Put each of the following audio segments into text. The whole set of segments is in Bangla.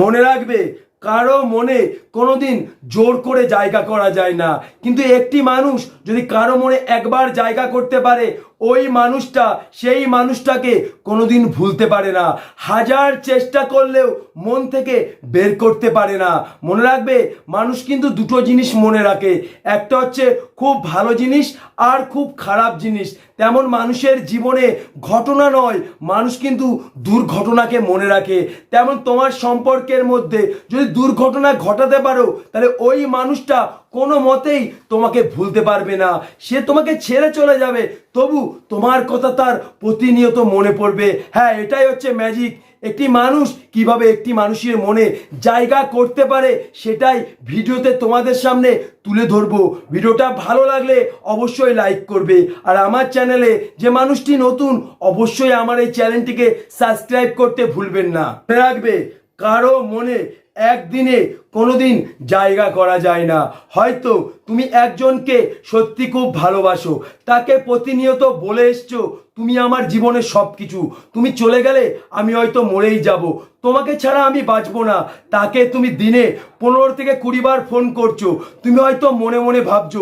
মনে রাখবে, কারও মনে কোনোদিন জোর করে জায়গা করা যায় না। কিন্তু একটি মানুষ যদি কারও মনে একবার জায়গা করতে পারে, ওই মানুষটা, সেই মানুষটাকে কোনোদিন ভুলতে পারে না। হাজার চেষ্টা করলেও মন থেকে বের করতে পারে না। মনে রাখবে, মানুষ কিন্তু দুটো জিনিস মনে রাখে। একটা হচ্ছে খুব ভালো জিনিস আর খুব খারাপ জিনিস। তেমন মানুষের জীবনে ঘটনা নয়, মানুষ কিন্তু দুর্ঘটনাকে মনে রাখে। তেমন তোমার সম্পর্কের মধ্যে যদি দুর্ঘটনা ঘটাতে পারো, তাহলে ওই মানুষটা কোনো মতেই তোমাকে ভুলতে পারবে না। সে তোমাকে ছেড়ে চলে যাবে। তবু তোমার কথা তার প্রতিনিয়ত মনে পড়বে। হ্যাঁ এটাই হচ্ছে ম্যাজিক একটি মানুষ কীভাবে একটি মানুষের মনে জায়গা করতে পারে, সেটাই ভিডিওতে তোমাদের সামনে তুলে ধরবো। ভিডিওটা ভালো লাগলে অবশ্যই লাইক করবে। আর আমার চ্যানেলে যে মানুষটি নতুন, অবশ্যই আমার এই চ্যানেলটিকে সাবস্ক্রাইব করতে ভুলবেন না। রাখবে, কারও মনে একদিনে কোনোদিন জায়গা করা যায় না। হয়তো তুমি একজনকে সত্যি খুব ভালোবাসো, তাকে প্রতিনিয়ত বলে এসছো, তুমি আমার জীবনের সব কিছু তুমি চলে গেলে আমি হয়তো মরেই যাব। তোমাকে ছাড়া আমি বাঁচবো না। তাকে তুমি দিনে পনেরো থেকে কুড়ি বার ফোন করছ। তুমি হয়তো মনে মনে ভাবছ,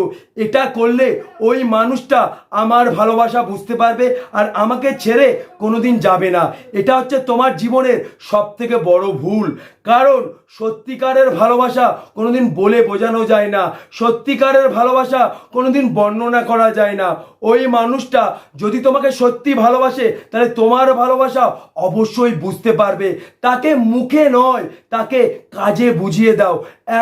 এটা করলে ওই মানুষটা আমার ভালোবাসা বুঝতে পারবে আর আমাকে ছেড়ে কোনোদিন যাবে না। এটা হচ্ছে তোমার জীবনের সব থেকে বড় ভুল। কারণ সত্যিকারের ভালোবাসা কোনোদিন বলে বোঝানো যায় না। সত্যিকারের ভালোবাসা কোনোদিন বর্ণনা করা যায় না। ওই মানুষটা যদি তোমাকে সত্যি ভালোবাসে, তাহলে তোমার ভালোবাসা অবশ্যই বুঝতে পারবে। তাকে মুখে নয়, তাকে কাজে বুঝিয়ে দাও।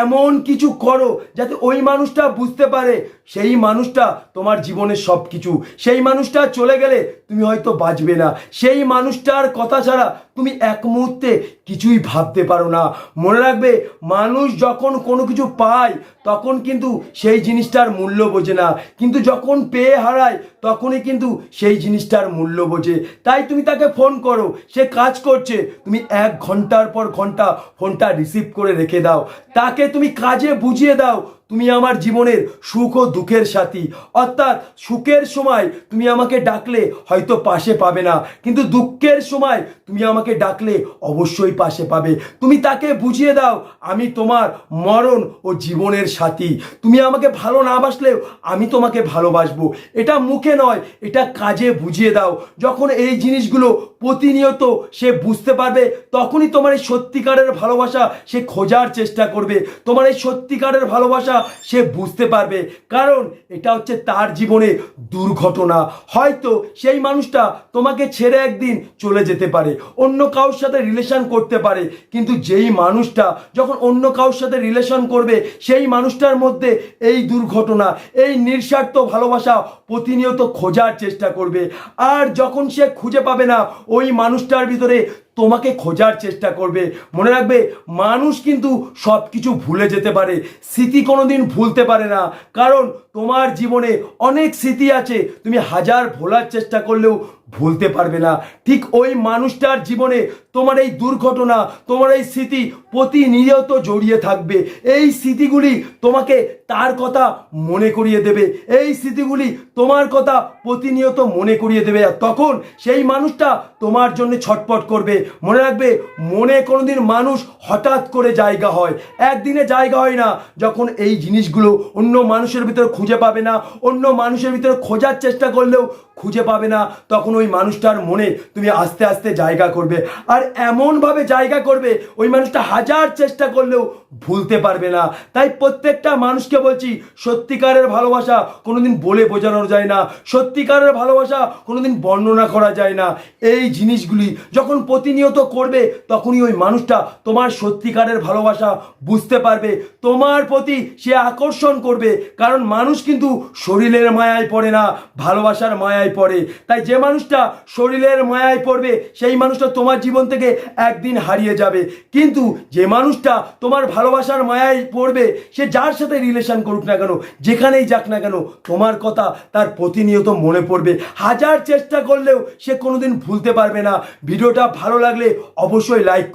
এমন কিছু করো যাতে ওই মানুষটা বুঝতে পারে সেই মানুষটা তোমার জীবনের সব কিছু সেই মানুষটা চলে গেলে তুমি হয়তো বাঁচবে না। সেই মানুষটার কথা ছাড়া তুমি এক মুহূর্তে কিছুই ভাবতে পারো না। মনে রাখবে, মানুষ যখন কোনো কিছু পায়, তখন কিন্তু সেই জিনিসটার মূল্য বোঝে না। কিন্তু যখন পেয়ে হারায়, তখনই কিন্তু সেই জিনিসটার মূল্য বোঝে। তাই তুমি তাকে ফোন করো, সে কাজ করছে। তুমি এক ঘণ্টার পর ঘণ্টা ফোনটা রিসিভ করে রেখে দাও। তাকে তুমি কাজে বুঝিয়ে দাও। তুমি আমার জীবনের সুখ ও দুঃখের সাথী। অর্থাৎ সুখের সময় তুমি আমাকে ডাকলে হয়তো পাশে পাবে না, কিন্তু দুঃখের সময় তুমি আমাকে ডাকলে অবশ্যই পাশে পাবে। তুমি তাকে বুঝিয়ে দাও, আমি তোমার মরণ ও জীবনের সাথী। তুমি আমাকে ভালো না বাসলেও আমি তোমাকে ভালোবাসবো। এটা মুখে নয়, এটা কাজে বুঝিয়ে দাও। যখন এই জিনিসগুলো প্রতিনিয়ত সে বুঝতে পারবে, তখনই তোমার এই সত্যিকারের ভালোবাসা সে খোঁজার চেষ্টা করবে। তোমার এই সত্যিকারের ভালোবাসা সে বুঝতে পারবে। কারণ এটা হচ্ছে তার জীবনে দুর্ঘটনা। হয়তো সেই মানুষটা তোমাকে ছেড়ে একদিন চলে যেতে পারে, অন্য কারোর সাথে রিলেশন করতে পারে। কিন্তু যেই মানুষটা যখন অন্য কারোর সাথে রিলেশন করবে, সেই মানুষটার মধ্যে এই দুর্ঘটনা, এই নিঃস্বার্থ ভালোবাসা প্রতিনিয়ত খোঁজার চেষ্টা করবে। আর যখন সে খুঁজে পাবে না, ওই মানুষটার ভিতরে তোমাকে খোঁজার চেষ্টা করবে। মনে রাখবে, মানুষ কিন্তু সব কিছু ভুলে যেতে পারে। স্মৃতি কোনোদিন ভুলতে পারে না। কারণ তোমার জীবনে অনেক স্মৃতি আছে। তুমি হাজার ভোলার চেষ্টা করলেও ভুলতে পারবে না। ঠিক ওই মানুষটার জীবনে তোমার এই দুর্ঘটনা, তোমার এই স্মৃতি প্রতিনিয়ত জড়িয়ে থাকবে। এই স্মৃতিগুলি তোমাকে তার কথা মনে করিয়ে দেবে। এই স্মৃতিগুলি তোমার কথা প্রতিনিয়ত মনে করিয়ে দেবে। আর তখন সেই মানুষটা তোমার জন্য ছটপট করবে। মনে রাখবে, মনে কোনোদিন মানুষ হঠাৎ করে জায়গা হয়। একদিনে জায়গা হয় না যখন এই জিনিসগুলো অন্য মানুষের ভিতরে খুঁজে পাবে না। অন্য মানুষের ভিতরে খোঁজার চেষ্টা করলেও খুঁজে পাবে না। তখন ওই মানুষটার মনে তুমি আস্তে আস্তে জায়গা করবে। আর এমনভাবে জায়গা করবে, ওই মানুষটা হাজার চেষ্টা করলেও ভুলতে পারবে না। তাই প্রত্যেকটা মানুষকে বলছি, সত্যিকারের ভালোবাসা কোনোদিন বলে বোঝানো যায় না। সত্যিকারের ভালোবাসা কোনোদিন বর্ণনা করা যায় না। এই জিনিসগুলি যখন প্রতিনিয়ত করবে, তখনই ওই মানুষটা তোমার সত্যিকারের ভালোবাসা বুঝতে পারবে। তোমার প্রতি সে আকর্ষণ করবে। কারণ মানুষ কিন্তু শরীরের মায়ায় পড়ে না, ভালোবাসার মায়ায় পড়ে। তাই যে মানুষটা শরীরের মায়ায় পড়বে, সেই মানুষটা তোমার জীবন থেকে একদিন হারিয়ে যাবে। কিন্তু যে মানুষটা তোমার ভালোবাসার মায়ায় পড়বে, সে যার সাথে রিলেশন করুক না কেন, যেখানেই যাক না কেন, তোমার কথা তার প্রতিনিয়ত মনে পড়বে। হাজার চেষ্টা করলেও সে কোনোদিন ভুলতে পারবে না। ভিডিওটা ভালো লাগলে অবশ্যই লাইক